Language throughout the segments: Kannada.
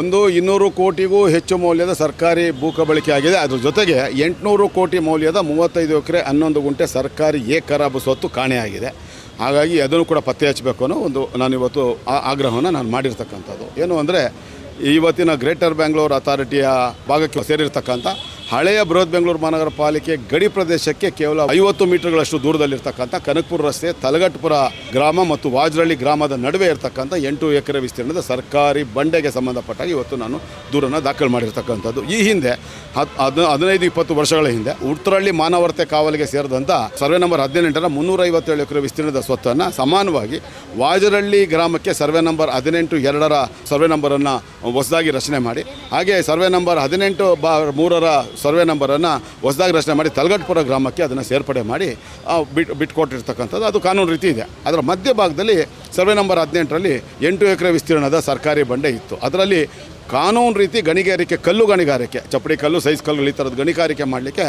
ಒಂದು ಇನ್ನೂರು ಕೋಟಿಗೂ ಹೆಚ್ಚು ಮೌಲ್ಯದ ಸರ್ಕಾರಿ ಭೂ ಕಬಳಿಕೆ ಆಗಿದೆ. ಅದ್ರ ಜೊತೆಗೆ ಎಂಟುನೂರು ಕೋಟಿ ಮೌಲ್ಯದ ಮೂವತ್ತೈದು ಎಕರೆ ಹನ್ನೊಂದು ಗುಂಟೆ ಸರ್ಕಾರಿ ಏಕರಾಬು ಸ್ವತ್ತು ಕಾಣೆಯಾಗಿದೆ ಹಾಗಾಗಿ ಅದನ್ನು ಕೂಡ ಪತ್ತೆ ಹಚ್ಚಬೇಕು ಅನ್ನೋ ಒಂದು ನಾನು ಇವತ್ತು ಆ ಆಗ್ರಹವನ್ನು ನಾನು ಮಾಡಿರ್ತಕ್ಕಂಥದ್ದು. ಏನು ಅಂದರೆ ಇವತ್ತಿನ ಗ್ರೇಟರ್ ಬ್ಯಾಂಗ್ಳೂರ್ ಅಥಾರಿಟಿಯ ಭಾಗಕ್ಕೆ ಸೇರಿರ್ತಕ್ಕಂಥ ಹಳೆಯ ಬೃಹತ್ ಬೆಂಗಳೂರು ಮಹಾನಗರ ಪಾಲಿಕೆ ಗಡಿ ಪ್ರದೇಶಕ್ಕೆ ಕೇವಲ ಐವತ್ತು ಮೀಟರ್ಗಳಷ್ಟು ದೂರದಲ್ಲಿರ್ತಕ್ಕಂಥ ಕನಕಪುರ ರಸ್ತೆ, ತಲಗಟ್ಪುರ ಗ್ರಾಮ ಮತ್ತು ವಾಜ್ರಳ್ಳಿ ಗ್ರಾಮದ ನಡುವೆ ಇರತಕ್ಕಂಥ ಎಂಟು ಎಕರೆ ವಿಸ್ತೀರ್ಣದ ಸರ್ಕಾರಿ ಬಂಡೆಗೆ ಸಂಬಂಧಪಟ್ಟಾಗ ಇವತ್ತು ನಾನು ದೂರನ್ನು ದಾಖಲು ಮಾಡಿರ್ತಕ್ಕಂಥದ್ದು. ಈ ಹಿಂದೆ ಹದ್ ಹದಿನೈದು, ಇಪ್ಪತ್ತು ವರ್ಷಗಳ ಹಿಂದೆ ಉತ್ತರಹಳ್ಳಿ ಮಾನವರ್ತೆ ಕಾವಲಿಗೆ ಸೇರಿದಂಥ ಸರ್ವೆ ನಂಬರ್ ಹದಿನೆಂಟರ ಮುನ್ನೂರ ಐವತ್ತೇಳು ಎಕರೆ ವಿಸ್ತೀರ್ಣದ ಸ್ವತ್ತನ್ನು ಸಮಾನವಾಗಿ ವಾಜರಳ್ಳಿ ಗ್ರಾಮಕ್ಕೆ ಸರ್ವೆ ನಂಬರ್ ಹದಿನೆಂಟು ಎರಡರ ಸರ್ವೆ ನಂಬರನ್ನು ಹೊಸದಾಗಿ ರಚನೆ ಮಾಡಿ. ಹಾಗೆ ಸರ್ವೆ ನಂಬರ್ ಹದಿನೆಂಟು ಬಾ ಮೂರರ ಸರ್ವೆ ನಂಬರನ್ನು ಹೊಸದಾಗಿ ರಚನೆ ಮಾಡಿ ತಲಗಟ್ಪುರ ಗ್ರಾಮಕ್ಕೆ ಅದನ್ನು ಸೇರ್ಪಡೆ ಮಾಡಿ ಬಿಟ್ಟು ಬಿಟ್, ಬಿಟ್ಕೊಟ್ಟಿರ್ತಕ್ಕಂಥದ್ದು. ಅದು ಕಾನೂನು ರೀತಿ ಇದೆ. ಅದರ ಮಧ್ಯಭಾಗದಲ್ಲಿ ಸರ್ವೆ ನಂಬರ್ ಹದಿನೆಂಟರಲ್ಲಿ ಎಂಟು ಎಕರೆ ವಿಸ್ತೀರ್ಣದ ಸರ್ಕಾರಿ ಬಂಡೆ ಇತ್ತು. ಅದರಲ್ಲಿ ಕಾನೂನು ರೀತಿ ಗಣಿಗಾರಿಕೆ, ಕಲ್ಲು ಗಣಿಗಾರಿಕೆ, ಚಪ್ಪಡಿ ಕಲ್ಲು, ಸೈಜ್ ಕಲ್ಲು, ಈ ಥರದ ಗಣಿಗಾರಿಕೆ ಮಾಡಲಿಕ್ಕೆ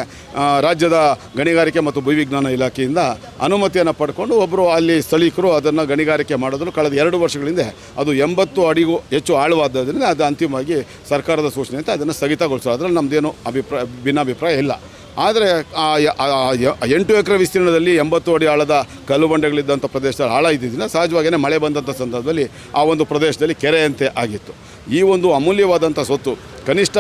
ರಾಜ್ಯದ ಗಣಿಗಾರಿಕೆ ಮತ್ತು ಭೂವಿಜ್ಞಾನ ಇಲಾಖೆಯಿಂದ ಅನುಮತಿಯನ್ನು ಪಡ್ಕೊಂಡು ಒಬ್ಬರು ಅಲ್ಲಿ ಸ್ಥಳೀಕರು ಅದನ್ನು ಗಣಿಗಾರಿಕೆ ಮಾಡೋದನ್ನು ಕಳೆದ ಎರಡು ವರ್ಷಗಳಿಂದ ಅದು ಎಂಬತ್ತು ಅಡಿಗೂ ಹೆಚ್ಚು ಆಳವಾದ್ದರಿಂದ ಅದು ಅಂತಿಮವಾಗಿ ಸರ್ಕಾರದ ಸೂಚನೆಯಂತೆ ಅದನ್ನು ಸ್ಥಗಿತಗೊಳಿಸೋ ಅದರಲ್ಲಿ ನಮ್ಮದೇನು ಅಭಿಪ್ರಾಯ, ಭಿನ್ನಾಭಿಪ್ರಾಯ ಇಲ್ಲ. ಆದರೆ ಎಂಟು ಎಕರೆ ವಿಸ್ತೀರ್ಣದಲ್ಲಿ ಎಂಬತ್ತು ಅಡಿ ಆಳದ ಕಲ್ಲು ಬಂಡೆಗಳಿದ್ದಂಥ ಪ್ರದೇಶದಲ್ಲಿ ಆಳ ಇದ್ದಿದ್ದರಿಂದ ಸಹಜವಾಗಿಯೇ ಮಳೆ ಬಂದಂಥ ಸಂದರ್ಭದಲ್ಲಿ ಆ ಒಂದು ಪ್ರದೇಶದಲ್ಲಿ ಕೆರೆಯಂತೆ ಆಗಿತ್ತು. ಈ ಒಂದು ಅಮೂಲ್ಯವಾದಂಥ ಸ್ವತ್ತು ಕನಿಷ್ಠ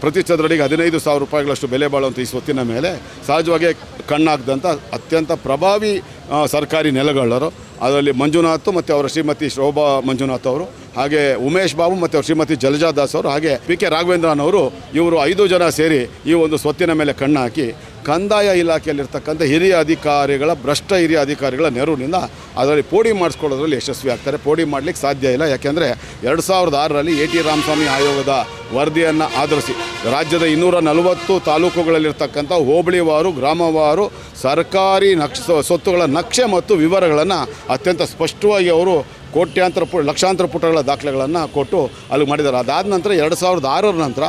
ಪ್ರತಿ ಚದರಡಿಗೆ ಹದಿನೈದು ಸಾವಿರ ರೂಪಾಯಿಗಳಷ್ಟು ಬೆಲೆ ಬಾಳುವಂಥ ಈ ಸ್ವತ್ತಿನ ಮೇಲೆ ಸಹಜವಾಗಿ ಕಣ್ಣಾಗ್ದಂಥ ಅತ್ಯಂತ ಪ್ರಭಾವಿ ಸರ್ಕಾರಿ ನೆಲಗಳರು ಅದರಲ್ಲಿ ಮಂಜುನಾಥ್ ಮತ್ತು ಅವರ ಶ್ರೀಮತಿ ಶೋಭಾ ಮಂಜುನಾಥ್ ಅವರು ಹಾಗೆ ಉಮೇಶ್ ಬಾಬು ಮತ್ತು ಶ್ರೀಮತಿ ಜಲಜಾ ದಾಸ್ ಅವರು ಹಾಗೆ ಪಿ ಕೆ ರಾಘವೇಂದ್ರನ್ ಅವರು ಇವರು ಐದು ಜನ ಸೇರಿ ಈ ಒಂದು ಸ್ವತ್ತಿನ ಮೇಲೆ ಕಣ್ಣು ಹಾಕಿ, ಕಂದಾಯ ಇಲಾಖೆಯಲ್ಲಿರ್ತಕ್ಕಂಥ ಹಿರಿಯ ಅಧಿಕಾರಿಗಳ, ಭ್ರಷ್ಟ ಹಿರಿಯ ಅಧಿಕಾರಿಗಳ ನೆರವಿನಿಂದ ಅದರಲ್ಲಿ ಪೋಡಿ ಮಾಡಿಸ್ಕೊಳ್ಳೋದ್ರಲ್ಲಿ ಯಶಸ್ವಿ ಆಗ್ತಾರೆ. ಪೋಡಿ ಮಾಡಲಿಕ್ಕೆ ಸಾಧ್ಯ ಇಲ್ಲ. ಯಾಕೆಂದರೆ ಎರಡು ಸಾವಿರದ ಆರರಲ್ಲಿ ಎ ಟಿ ರಾಮಸ್ವಾಮಿ ಆಯೋಗದ ವರದಿಯನ್ನು ಆಧರಿಸಿ ರಾಜ್ಯದ ಇನ್ನೂರ ನಲವತ್ತು ತಾಲೂಕುಗಳಲ್ಲಿರ್ತಕ್ಕಂಥ ಹೋಬಳಿವಾರು, ಗ್ರಾಮವಾರು ಸರ್ಕಾರಿ ನಕ್ಷ, ಸ್ವತ್ತುಗಳ ನಕ್ಷೆ ಮತ್ತು ವಿವರಗಳನ್ನು ಅತ್ಯಂತ ಸ್ಪಷ್ಟವಾಗಿ ಅವರು ಕೋಟ್ಯಾಂತರ ಪು, ಲಕ್ಷಾಂತರ ಪುಟಗಳ ದಾಖಲೆಗಳನ್ನು ಕೊಟ್ಟು ಅಲ್ಲಿ ಮಾಡಿದ್ದಾರೆ. ಅದಾದ ನಂತರ ಎರಡು ಸಾವಿರದ ಆರರ ನಂತರ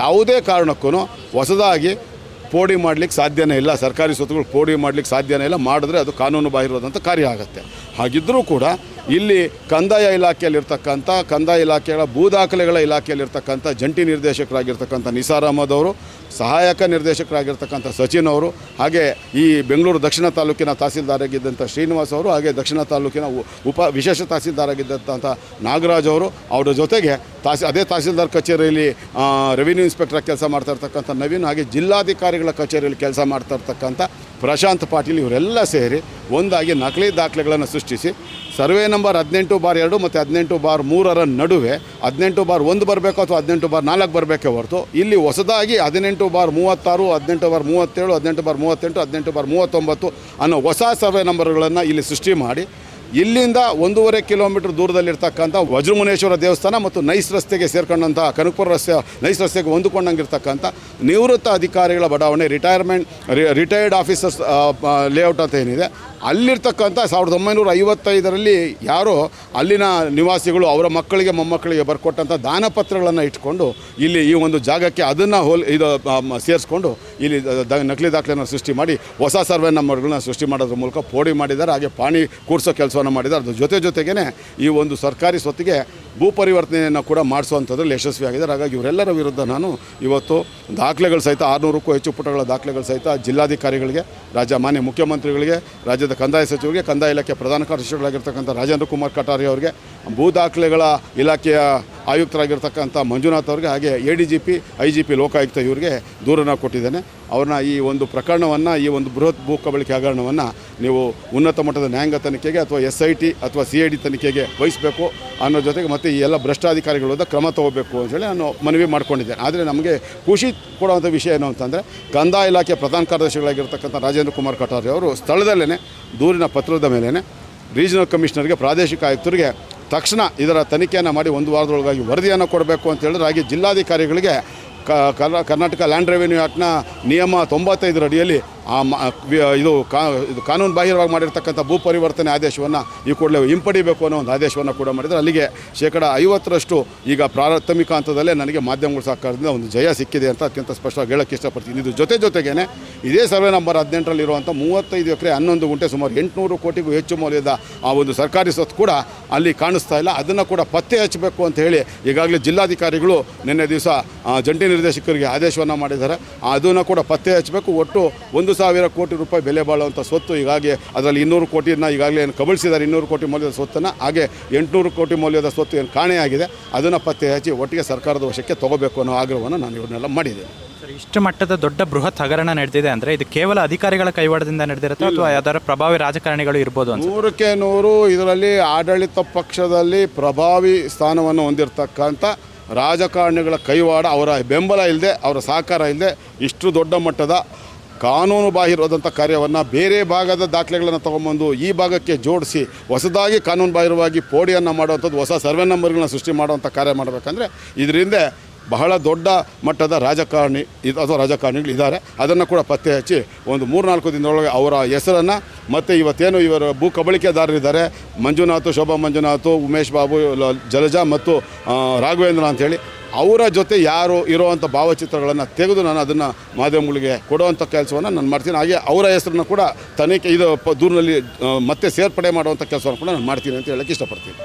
ಯಾವುದೇ ಕಾರಣಕ್ಕೂ ಹೊಸದಾಗಿ ಪೋಡಿ ಮಾಡಲಿಕ್ಕೆ ಸಾಧ್ಯನೇ ಇಲ್ಲ. ಸರ್ಕಾರಿ ಸ್ವತ್ತುಗಳು ಪೋಡಿ ಮಾಡಲಿಕ್ಕೆ ಸಾಧ್ಯನೇ ಇಲ್ಲ. ಮಾಡಿದ್ರೆ ಅದು ಕಾನೂನು ಬಾಹಿರವಾದಂಥ ಕಾರ್ಯ ಆಗುತ್ತೆ. ಹಾಗಿದ್ದರೂ ಕೂಡ ಇಲ್ಲಿ ಕಂದಾಯ ಇಲಾಖೆಯಲ್ಲಿರ್ತಕ್ಕಂಥ, ಕಂದಾಯ ಇಲಾಖೆಗಳ ಭೂ ದಾಖಲೆಗಳ ಇಲಾಖೆಯಲ್ಲಿರ್ತಕ್ಕಂಥ ಜಂಟಿ ನಿರ್ದೇಶಕರಾಗಿರ್ತಕ್ಕಂಥ ನಿಸಾರ್ ಅಹಮದ್ ಅವರು, ಸಹಾಯಕ ನಿರ್ದೇಶಕರಾಗಿರ್ತಕ್ಕಂಥ ಸಚಿನ್ ಅವರು, ಹಾಗೆ ಈ ಬೆಂಗಳೂರು ದಕ್ಷಿಣ ತಾಲೂಕಿನ ತಹಸೀಲ್ದಾರಾಗಿದ್ದಂಥ ಶ್ರೀನಿವಾಸ್ ಅವರು, ಹಾಗೆ ದಕ್ಷಿಣ ತಾಲೂಕಿನ ಉಪ, ವಿಶೇಷ ತಹಸೀಲ್ದಾರಾಗಿದ್ದಂಥ ನಾಗರಾಜ್ ಅವರು, ಅವರ ಜೊತೆಗೆ ತಹಸೀ, ಅದೇ ತಹಸೀಲ್ದಾರ್ ಕಚೇರಿಯಲ್ಲಿ ರೆವಿನ್ಯೂ ಇನ್ಸ್ಪೆಕ್ಟರ್ ಕೆಲಸ ಮಾಡ್ತಾ ಇರ್ತಕ್ಕಂಥ ನವೀನ್, ಹಾಗೆ ಜಿಲ್ಲಾಧಿಕಾರಿಗಳ ಕಚೇರಿಯಲ್ಲಿ ಕೆಲಸ ಮಾಡ್ತಾ ಇರ್ತಕ್ಕಂಥ ಪ್ರಶಾಂತ್ ಪಾಟೀಲ್ ಇವರೆಲ್ಲ ಸೇರಿ ಒಂದಾಗಿ ನಕಲಿ ದಾಖಲೆಗಳನ್ನು ಸೃಷ್ಟಿಸಿ, ಸರ್ವೆ ನಂಬರ್ ಹದಿನೆಂಟು ಬಾರ್ ಎರಡು ಮತ್ತು ಹದಿನೆಂಟು ಬಾರ್ ಮೂರರ ನಡುವೆ ಹದಿನೆಂಟು ಬಾರ್ ಒಂದು ಬರಬೇಕು ಅಥವಾ ಹದಿನೆಂಟು ಬಾರ್ ನಾಲ್ಕು ಬರಬೇಕೇ ಹೊರತು, ಇಲ್ಲಿ ಹೊಸದಾಗಿ ಹದಿನೆಂಟು ಬಾರ್ ಮೂವತ್ತಾರು, ಹದಿನೆಂಟು ಬಾರ್ ಮೂವತ್ತೇಳು, ಹದಿನೆಂಟು ಬಾರ್ ಮೂವತ್ತೆಂಟು, ಹದಿನೆಂಟು ಬಾರ್ ಮೂವತ್ತೊಂಬತ್ತು ಅನ್ನೋ ಹೊಸ ಸರ್ವೆ ನಂಬರ್ಗಳನ್ನು ಇಲ್ಲಿ ಸೃಷ್ಟಿ ಮಾಡಿ ಇಲ್ಲಿಂದ ಒಂದೂವರೆ ಕಿಲೋಮೀಟರ್ ದೂರದಲ್ಲಿರ್ತಕ್ಕಂಥ ವಜ್ರಮುನೇಶ್ವರ ದೇವಸ್ಥಾನ ಮತ್ತು ನೈಸ್ ರಸ್ತೆಗೆ ಸೇರ್ಕೊಂಡಂಥ ಕನಕಪುರ ರಸ್ತೆ, ನೈಸ್ ರಸ್ತೆಗೆ ಹೊಂದಿಕೊಂಡಂಗಿರ್ತಕ್ಕಂಥ ನಿವೃತ್ತ ಅಧಿಕಾರಿಗಳ ಬಡಾವಣೆ ರಿಟೈರ್ಮೆಂಟ್ ರಿಟೈರ್ಡ್ ಆಫೀಸರ್ಸ್ ಲೇಔಟ್ ಅಂತ ಏನಿದೆ ಅಲ್ಲಿರ್ತಕ್ಕಂಥ ಸಾವಿರದ ಒಂಬೈನೂರ ಐವತ್ತೈದರಲ್ಲಿ ಯಾರೋ ಅಲ್ಲಿನ ನಿವಾಸಿಗಳು ಅವರ ಮಕ್ಕಳಿಗೆ ಮೊಮ್ಮಕ್ಕಳಿಗೆ ಬರ್ಕೊಟ್ಟಂಥ ದಾನಪತ್ರಗಳನ್ನು ಇಟ್ಕೊಂಡು ಇಲ್ಲಿ ಈ ಒಂದು ಜಾಗಕ್ಕೆ ಅದನ್ನು ಹೋಲ್ ಇದು ಸೇರಿಸ್ಕೊಂಡು ಇಲ್ಲಿ ದ ನಕಲಿ ದಾಖಲೆಯನ್ನು ಸೃಷ್ಟಿ ಮಾಡಿ, ಹೊಸ ಸರ್ವೆ ನಂಬರ್ಗಳನ್ನ ಸೃಷ್ಟಿ ಮಾಡೋದ್ರ ಮೂಲಕ ಪೋಡಿ ಮಾಡಿದ್ದಾರೆ, ಹಾಗೆ ಪಾಣಿ ಕೂಡಿಸೋ ಕೆಲಸವನ್ನು ಮಾಡಿದ್ದಾರೆ. ಅದ್ರ ಜೊತೆ ಜೊತೆಗೇ ಈ ಒಂದು ಸರ್ಕಾರಿ ಸ್ವತ್ತಿಗೆ ಭೂ ಪರಿವರ್ತನೆಯನ್ನು ಕೂಡ ಮಾಡಿಸುವಂಥದ್ರಲ್ಲಿ ಯಶಸ್ವಿಯಾಗಿದ್ದಾರೆ. ಹಾಗಾಗಿ ಇವರೆಲ್ಲರ ವಿರುದ್ಧ ನಾನು ಇವತ್ತು ದಾಖಲೆಗಳು ಸಹಿತ ಆರುನೂರಕ್ಕೂ ಹೆಚ್ಚು ಪುಟಗಳ ದಾಖಲೆಗಳು ಸಹಿತ ಜಿಲ್ಲಾಧಿಕಾರಿಗಳಿಗೆ ರಾಜ್ಯ ಮಾನ್ಯ ಮುಖ್ಯಮಂತ್ರಿಗಳಿಗೆ, ರಾಜ್ಯದ ಕಂದಾಯ ಸಚಿವರಿಗೆ ಕಂದಾಯ ಇಲಾಖೆ ಪ್ರಧಾನ ಕಾರ್ಯದರ್ಶಿಗಳಾಗಿರ್ತಕ್ಕಂಥ ರಾಜೇಂದ್ರ ಕುಮಾರ್ ಕಟಾರಿ ಅವರಿಗೆ ಭೂ ದಾಖಲೆಗಳ ಇಲಾಖೆಯ ಆಯುಕ್ತರಾಗಿರ್ತಕ್ಕಂಥ ಮಂಜುನಾಥ್ ಅವ್ರಿಗೆ ಹಾಗೆ A D G P I G P Lokayukta ಇವರಿಗೆ ದೂರನ್ನು ಕೊಟ್ಟಿದ್ದೇನೆ. ಅವ್ರನ್ನ ಈ ಒಂದು ಪ್ರಕರಣವನ್ನು, ಈ ಒಂದು ಬೃಹತ್ ಭೂ ಕಬಳಿಕೆ ಹಗರಣವನ್ನು ನೀವು ಉನ್ನತ ಮಟ್ಟದ ನ್ಯಾಯಾಂಗ ತನಿಖೆಗೆ ಅಥವಾ ಎಸ್ ಐ ಟಿ ಅಥವಾ ಸಿ ಐ ಡಿ ತನಿಖೆಗೆ ವಹಿಸಬೇಕು ಅನ್ನೋ ಜೊತೆಗೆ ಮತ್ತು ಈ ಎಲ್ಲ ಭ್ರಷ್ಟಾಧಿಕಾರಿಗಳ ಕ್ರಮ ತಗೋಬೇಕು ಅಂತೇಳಿ ನಾನು ಮನವಿ ಮಾಡ್ಕೊಂಡಿದ್ದೇನೆ. ಆದರೆ ನಮಗೆ ಖುಷಿ ಕೊಡುವಂಥ ವಿಷಯ ಏನು ಅಂತಂದರೆ ಕಂದಾಯ ಇಲಾಖೆ ಪ್ರಧಾನ ಕಾರ್ಯದರ್ಶಿಗಳಾಗಿರ್ತಕ್ಕಂಥ ರಾಜೇಂದ್ರ ಕುಮಾರ್ ಕಟಾರಿ ಅವರು ಸ್ಥಳದಲ್ಲೇ ದೂರಿನ ಪತ್ರದ ಮೇಲೇ ರೀಜನಲ್ ಕಮಿಷನರ್ಗೆ ಪ್ರಾದೇಶಿಕ ಆಯುಕ್ತರಿಗೆ ತಕ್ಷಣ ಇದರ ತನಿಖೆಯನ್ನು ಮಾಡಿ ಒಂದು ವಾರದೊಳಗಾಗಿ ವರದಿಯನ್ನು ಕೊಡಬೇಕು ಅಂತ ಹೇಳಿದ್ರೆ ಹಾಗೆ ಜಿಲ್ಲಾಧಿಕಾರಿಗಳಿಗೆ ಕರ್ನಾಟಕ ಲ್ಯಾಂಡ್ ರೆವಿನ್ಯೂ ಆ್ಯಕ್ಟ್ನ ನಿಯಮ ತೊಂಬತ್ತೈದರ ಅಡಿಯಲ್ಲಿ ಆ ಇದು ಕಾ, ಇದು ಕಾನೂನು ಬಾಹಿರವಾಗಿ ಮಾಡಿರ್ತಕ್ಕಂಥ ಭೂ ಪರಿವರ್ತನೆ ಆದೇಶವನ್ನು ಈ ಕೂಡಲೇ ಹಿಂಪಡಿಬೇಕು ಅನ್ನೋ ಒಂದು ಆದೇಶವನ್ನು ಕೂಡ ಮಾಡಿದರೆ. ಅಲ್ಲಿಗೆ ಶೇಕಡ ಐವತ್ತರಷ್ಟು ಈಗ ಪ್ರಾಥಮಿಕ ಹಂತದಲ್ಲೇ ನನಗೆ ಮಾಧ್ಯಮಗಳ ಸಹಕಾರದಿಂದ ಒಂದು ಜಯ ಸಿಕ್ಕಿದೆ ಅಂತ ಅತ್ಯಂತ ಸ್ಪಷ್ಟವಾಗಿ ಹೇಳೋಕ್ಕೆ ಇಷ್ಟಪಡ್ತೀನಿ. ಇದು ಜೊತೆ ಜೊತೆಗೇ ಇದೇ ಸರ್ವೆ ನಂಬರ್ ಹದಿನೆಂಟರಲ್ಲಿರುವಂಥ ಮೂವತ್ತೈದು ಎಕರೆ ಹನ್ನೊಂದು ಗುಂಟೆ ಸುಮಾರು ಎಂಟುನೂರು ಕೋಟಿಗೂ ಹೆಚ್ಚು ಮೌಲ್ಯದ ಆ ಒಂದು ಸರ್ಕಾರಿ ಸ್ವತ್ತು ಕೂಡ ಅಲ್ಲಿ ಕಾಣಿಸ್ತಾ ಇಲ್ಲ. ಅದನ್ನು ಕೂಡ ಪತ್ತೆ ಹಚ್ಚಬೇಕು ಅಂತ ಹೇಳಿ ಈಗಾಗಲೇ ಜಿಲ್ಲಾಧಿಕಾರಿಗಳು ನಿನ್ನೆ ದಿವಸ ಜಂಟಿ ನಿರ್ದೇಶಕರಿಗೆ ಆದೇಶವನ್ನು ಮಾಡಿದ್ದಾರೆ. ಅದನ್ನು ಕೂಡ ಪತ್ತೆ ಹಚ್ಚಬೇಕು. ಒಟ್ಟು ಒಂದು ಸಾವಿರ ಕೋಟಿ ರೂಪಾಯಿ ಬೆಲೆ ಬಾಳುವಂಥ ಸ್ವತ್ತು ಈಗಾಗಿ ಅದರಲ್ಲಿ ಇನ್ನೂರು ಕೋಟಿಯನ್ನು ಈಗಾಗಲೇ ಏನು ಕಬಳಿಸಿದ್ದಾರೆ. ಇನ್ನೂರು ಕೋಟಿ ಮೌಲ್ಯದ ಸ್ವತ್ತನ್ನು ಹಾಗೆ ಎಂಟುನೂರು ಕೋಟಿ ಮೌಲ್ಯದ ಸ್ವತ್ತು ಏನು ಕಾಣೆಯಾಗಿದೆ. ಅದನ್ನು ಪತ್ತೆ ಹಚ್ಚಿ ಒಟ್ಟಿಗೆ ಸರ್ಕಾರದ ವಶಕ್ಕೆ ತಗೋಬೇಕು ಅನ್ನೋ ಆಗ್ರಹವನ್ನು ನಾನು ಇವನ್ನೆಲ್ಲ ಮಾಡಿದ್ದೇನೆ. ಇಷ್ಟು ಮಟ್ಟದ ದೊಡ್ಡ ಬೃಹತ್ ಹಗರಣ ನಡೆದಿದೆ ಅಂದರೆ ಇದು ಕೇವಲ ಅಧಿಕಾರಿಗಳ ಕೈವಾಡದಿಂದ ನಡೆದಿರುತ್ತೆ ಅಥವಾ ಯಾವ್ದಾರ ಪ್ರಭಾವಿ ರಾಜಕಾರಣಿಗಳು ಇರ್ಬೋದು ನೂರಕ್ಕೆ ನೂರು ಇದರಲ್ಲಿ ಆಡಳಿತ ಪಕ್ಷದಲ್ಲಿ ಪ್ರಭಾವಿ ಸ್ಥಾನವನ್ನು ಹೊಂದಿರತಕ್ಕಂಥ ರಾಜಕಾರಣಿಗಳ ಕೈವಾಡ ಅವರ ಬೆಂಬಲ ಇಲ್ಲದೆ ಅವರ ಸಹಕಾರ ಇಲ್ಲದೆ ಇಷ್ಟು ದೊಡ್ಡ ಮಟ್ಟದ ಕಾನೂನು ಬಾಹಿರವಾದಂಥ ಕಾರ್ಯವನ್ನು ಬೇರೆ ಭಾಗದ ದಾಖಲೆಗಳನ್ನು ತೊಗೊಂಬಂದು ಈ ಭಾಗಕ್ಕೆ ಜೋಡಿಸಿ ಹೊಸದಾಗಿ ಕಾನೂನು ಬಾಹಿರವಾಗಿ ಪೋಡಿಯನ್ನು ಮಾಡುವಂಥದ್ದು, ಹೊಸ ಸರ್ವೆ ನಂಬರ್ಗಳನ್ನ ಸೃಷ್ಟಿ ಮಾಡುವಂಥ ಕಾರ್ಯ ಮಾಡಬೇಕಂದ್ರೆ ಇದರಿಂದ ಬಹಳ ದೊಡ್ಡ ಮಟ್ಟದ ರಾಜಕಾರಣಿ ಇದು ಅಥವಾ ರಾಜಕಾರಣಿಗಳು ಇದ್ದಾರೆ ಅದನ್ನು ಕೂಡ ಪತ್ತೆ ಹಚ್ಚಿ ಒಂದು ಮೂರ್ನಾಲ್ಕು ದಿನದೊಳಗೆ ಅವರ ಹೆಸರನ್ನು ಮತ್ತು ಇವತ್ತೇನು ಇವರ ಭೂ ಕಬಳಿಕೆದಾರರಿದ್ದಾರೆ, ಮಂಜುನಾಥ್, ಶೋಭಾ ಮಂಜುನಾಥ್, ಉಮೇಶ್ ಬಾಬು ಜಲಜಾ ಮತ್ತು ರಾಘವೇಂದ್ರ ಅಂಥೇಳಿ ಅವರ ಜೊತೆ ಯಾರು ಇರುವಂಥ ಭಾವಚಿತ್ರಗಳನ್ನು ತೆಗೆದು ನಾನು ಅದನ್ನು ಮಾಧ್ಯಮಗಳಿಗೆ ಕೊಡುವಂಥ ಕೆಲಸವನ್ನು ನಾನು ಮಾಡ್ತೀನಿ. ಹಾಗೆ ಅವರ ಹೆಸರನ್ನು ಕೂಡ ತನಿಖೆ ಇದು ಪ ದೂರಿನಲ್ಲಿ ಮತ್ತೆ ಸೇರ್ಪಡೆ ಮಾಡುವಂಥ ಕೆಲಸವನ್ನು ಕೂಡ ನಾನು ಮಾಡ್ತೀನಿ ಅಂತ ಹೇಳಕ್ಕೆ ಇಷ್ಟಪಡ್ತೀನಿ.